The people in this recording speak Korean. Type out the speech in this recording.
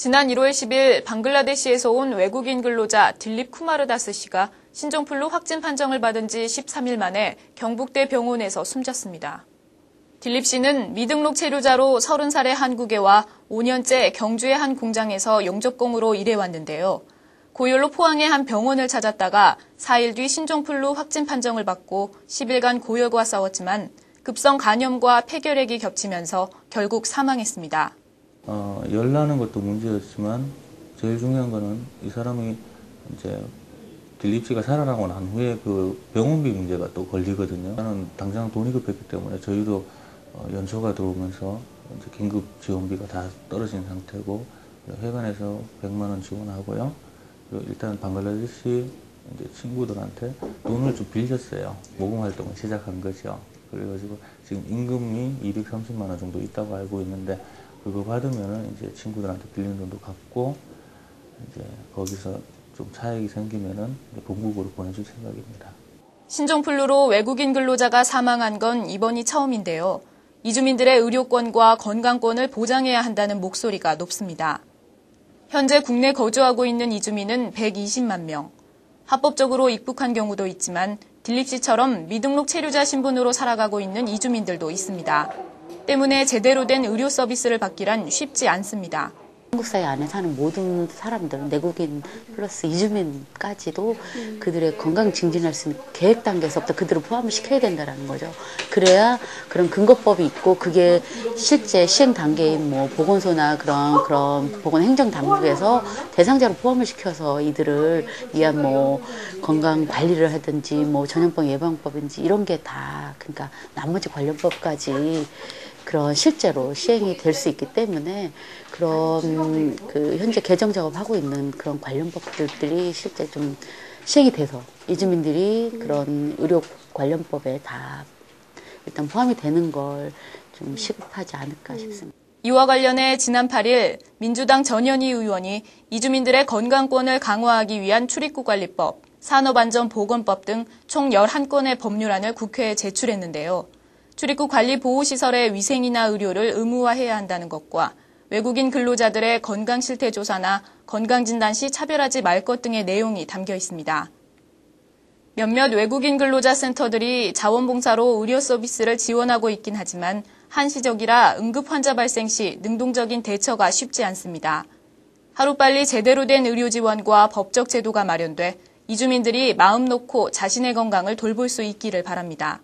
지난 1월 10일 방글라데시에서 온 외국인 근로자 딜립 쿠마르다스 씨가 신종플루 확진 판정을 받은 지 13일 만에 경북대 병원에서 숨졌습니다. 딜립 씨는 미등록 체류자로 30살의 한국에 와 5년째 경주의 한 공장에서 영접공으로 일해왔는데요. 고열로 포항의 한 병원을 찾았다가 4일 뒤 신종플루 확진 판정을 받고 10일간 고열과 싸웠지만 급성 간염과 폐결핵이 겹치면서 결국 사망했습니다. 어, 열나는 것도 문제였지만 제일 중요한 거는 이 사람이 이제 딜립씨가 살아나고 난 후에 그 병원비 문제가 또 걸리거든요. 나는 당장 돈이 급했기 때문에 저희도 어, 연초가 들어오면서 긴급 지원비가 다 떨어진 상태고 회관에서 100만 원 지원하고요. 일단 방글라데시 이제 친구들한테 돈을 좀 빌렸어요. 모금 활동을 시작한 거죠. 그래가지고 지금 임금이 230만 원 정도 있다고 알고 있는데 그거 받으면은 이제 친구들한테 빌린 돈도 갚고 이제 거기서 좀 차익이 생기면은 본국으로 보내줄 생각입니다. 신종플루로 외국인 근로자가 사망한 건 이번이 처음인데요. 이주민들의 의료권과 건강권을 보장해야 한다는 목소리가 높습니다. 현재 국내 거주하고 있는 이주민은 120만 명. 합법적으로 입국한 경우도 있지만 딜립 씨처럼 미등록 체류자 신분으로 살아가고 있는 이주민들도 있습니다. 때문에 제대로 된 의료 서비스를 받기란 쉽지 않습니다. 한국 사회 안에 사는 모든 사람들, 내국인 플러스 이주민까지도 그들의 건강 증진할 수 있는 계획 단계에서부터 그들을 포함을 시켜야 된다는 거죠. 그래야 그런 근거법이 있고 그게 실제 시행 단계인 뭐 보건소나 그런 그런 보건 행정 당국에서 대상자로 포함을 시켜서 이들을 위한 뭐 건강 관리를 하든지 뭐 전염병 예방법인지 이런 게 다 그러니까 나머지 관련법까지 그런 실제로 시행이 될 수 있기 때문에 그런 그 현재 개정 작업하고 있는 그런 관련 법들이 실제 좀 시행이 돼서 이주민들이 그런 의료 관련법에 다 일단 포함이 되는 걸 좀 시급하지 않을까 싶습니다. 이와 관련해 지난 8일 민주당 전현희 의원이 이주민들의 건강권을 강화하기 위한 출입국 관리법, 산업안전보건법 등 총 11건의 법률안을 국회에 제출했는데요. 출입국 관리 보호시설의 위생이나 의료를 의무화해야 한다는 것과 외국인 근로자들의 건강 실태 조사나 건강 진단 시 차별하지 말 것 등의 내용이 담겨 있습니다. 몇몇 외국인 근로자 센터들이 자원봉사로 의료 서비스를 지원하고 있긴 하지만 한시적이라 응급 환자 발생 시 능동적인 대처가 쉽지 않습니다. 하루빨리 제대로 된 의료 지원과 법적 제도가 마련돼 이주민들이 마음 놓고 자신의 건강을 돌볼 수 있기를 바랍니다.